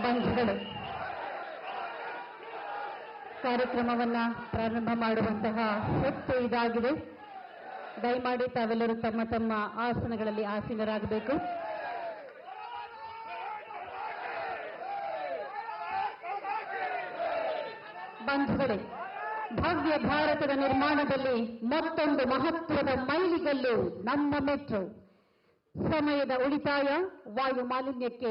ಬಂಧುಗಳು. ಕಾರ್ಯಕ್ರಮವನ್ನ ಪ್ರಾರಂಭ ಮಾಡುವಂತಹ ಹೊತ್ತು ಇದಾಗಿದೆ. ದಯಮಾಡಿ ತಾವೆಲ್ಲರೂ ತಮ್ಮ ತಮ್ಮ ಆಸನಗಳಲ್ಲಿ ಆಸೀನರಾಗಬೇಕು. ಬಂಧುಗಳೇ, ಭವ್ಯ ಭಾರತದ ನಿರ್ಮಾಣದಲ್ಲಿ ಮತ್ತೊಂದು ಮಹತ್ವದ ಮೈಲಿಗಲ್ಲು ನಮ್ಮ ಮೆಟ್ರೋ. ಸಮಯದ ಉಳಿತಾಯ ವಾಯು ಮಾಲಿನ್ಯಕ್ಕೆ